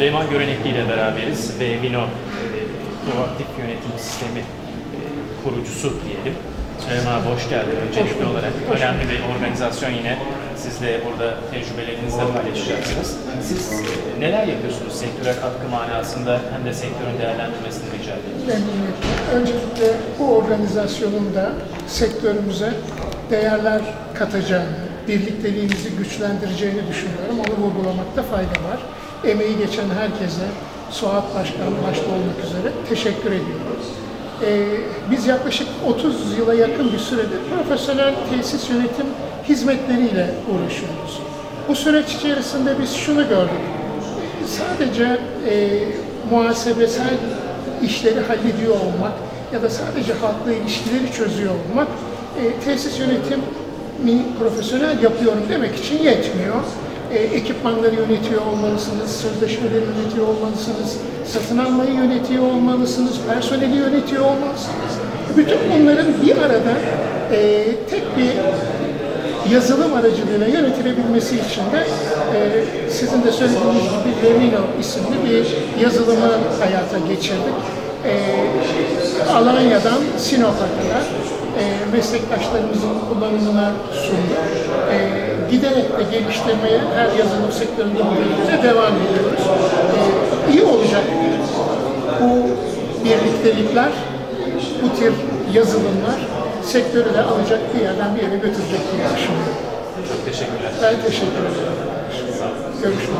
Süleyman Görenekli ile beraberiz ve Vino e, Proaktif Yönetim Sistemi e, kurucusu diyelim. Süleyman abi hoş geldin öncelikli olarak. Önemli bir organizasyon yine. Siz de burada tecrübelerinizle paylaşacaksınız. Siz e, neler yapıyorsunuz sektöre katkı manasında hem de sektörün değerlendirmesini rica. Memnuniyetle. Öncelikle bu organizasyonun da sektörümüze değerler katacağını, birlikteliğimizi güçlendireceğini düşünüyorum. Onu vurgulamakta fayda var. Emeği geçen herkese, Suat Başkan başta olmak üzere teşekkür ediyoruz. Ee, biz yaklaşık 30 yıla yakın bir süredir profesyonel tesis yönetim hizmetleriyle uğraşıyoruz. Bu süreç içerisinde biz şunu gördük. Sadece e, muhasebesel işleri hallediyor olmak ya da sadece halkla ilişkileri çözüyor olmak e, tesis yönetimi profesyonel yapıyorum demek için yetmiyor. E, ekipmanları yönetiyor olmalısınız, sözleşmeleri yönetiyor olmalısınız, satın almayı yönetiyor olmalısınız, personeli yönetiyor olmalısınız. Bütün bunların bir arada e, tek bir yazılım aracılığıyla yönetilebilmesi için de e, sizin de söylediğiniz gibi Remino isimli bir yazılımı hayata geçirdik. E, Alanya'dan Sinop'a kadar e, meslektaşlarımızın kullanımına sunduk. E, giderek de geliştirmeye her yazılım sektöründe gibi devam ediyoruz. E, iyi olacak bu birliktelikler, bu tür yazılımlar sektörü de alacak bir yerden bir yere götürecek diye düşünüyorum. Çok teşekkürler. Ben teşekkür ederim. Görüşmek.